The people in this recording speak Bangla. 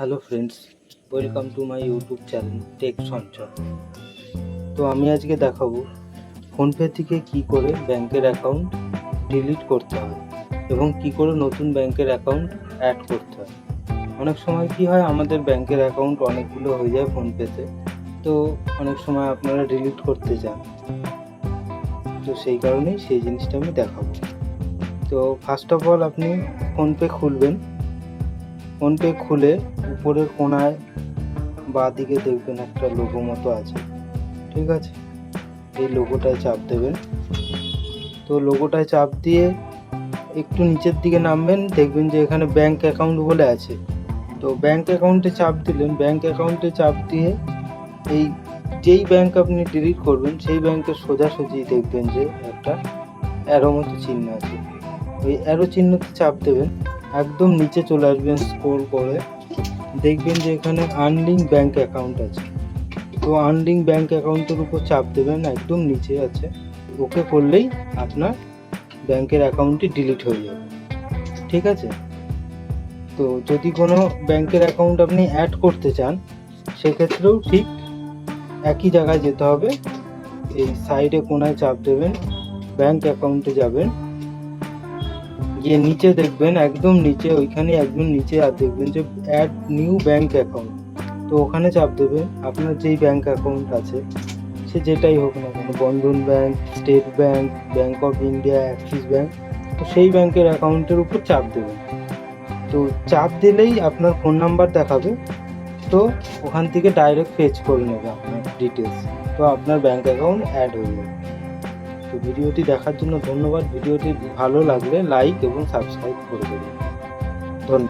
Hello friends welcome to my YouTube channel tech Sanchay তো আমি আজকে দেখাবো ফোনপে থেকে কি করে ব্যাংকের অ্যাকাউন্ট ডিলিট করতে হয় এবং কি করে নতুন ব্যাংকের অ্যাকাউন্ট অ্যাড করতে হয়। অনেক সময় কি হয়, আমাদের ব্যাংকের অ্যাকাউন্ট অনেকগুলো হয়ে যায় ফোনপেতে তো অনেক সময় আপনারা ডিলিট করতে চান তো সেই কারণেই সেই জিনিসটা আমি দেখাবো। তো ফার্স্ট অফ অল আপনি ফোনপে খুলবেন। ফোনপে খুলে উপরের কোনায় বাঁ দিকে দেখবেন একটা লোগো মতো আছে। ঠিক আছে? এই লোগোটায় চাপ দেবেন। তো লোগোটায় চাপ দিয়ে একটু নিচের দিকে নামবেন, দেখবেন যে এখানে ব্যাংক অ্যাকাউন্ট বলে আছে। তো ব্যাংক অ্যাকাউন্টে চাপ দিলেন ব্যাংক অ্যাকাউন্টে চাপ দিয়ে এই যেই ব্যাংক আপনি ডিলিট করবেন, সেই ব্যাংকের সোজাসুজি দেখবেন যে একটা অ্যারো মতো চিহ্ন আছে। ওই অ্যারো চিহ্নতে চাপ দেবেন, একদম নিচে চলে আসবেন স্ক্রল করে। দেখবেন যে এখানে আনলিঙ্ক ব্যাঙ্ক অ্যাকাউন্ট আছে। তো আনলিঙ্ক ব্যাঙ্ক অ্যাকাউন্টের উপর চাপ দেবেন একদম নিচে আছে। ওকে করলেই আপনার ব্যাংকের অ্যাকাউন্টটি ডিলিট হয়ে যাবে। ঠিক আছে? তো যদি কোনো ব্যাংকের অ্যাকাউন্ট আপনি অ্যাড করতে চান, সেক্ষেত্রেও ঠিক একই জায়গায় যেতে হবে। এই সাইডে কোনায় চাপ দেবেন ব্যাংক অ্যাকাউন্টে যাবেন। গিয়ে নিচে দেখবেন, একদম নিচে, ওইখানে একদম নিচে, আর দেখবেন যে অ্যাড নিউ ব্যাংক অ্যাকাউন্ট তো ওখানে চাপ দেবেন আপনার যেই ব্যাংক অ্যাকাউন্ট আছে, সে যেটাই হোক না কেন, Bandhan bank state bank bank of India Axis bank তো সেই ব্যাংকের অ্যাকাউন্টের উপর চাপ দেবেন তো চাপ দিলেই আপনার ফোন নাম্বার দেখাবে, তো ওখান থেকে ডাইরেক্ট ফেচ করে নেবে আপনার ডিটেলস তো আপনার ব্যাংক অ্যাকাউন্ট অ্যাড হয়ে যাবে। তো ভিডিওটি দেখার জন্য ধন্যবাদ। ভিডিওটি ভালো লাগলে লাইক এবং সাবস্ক্রাইব করে দেবেন।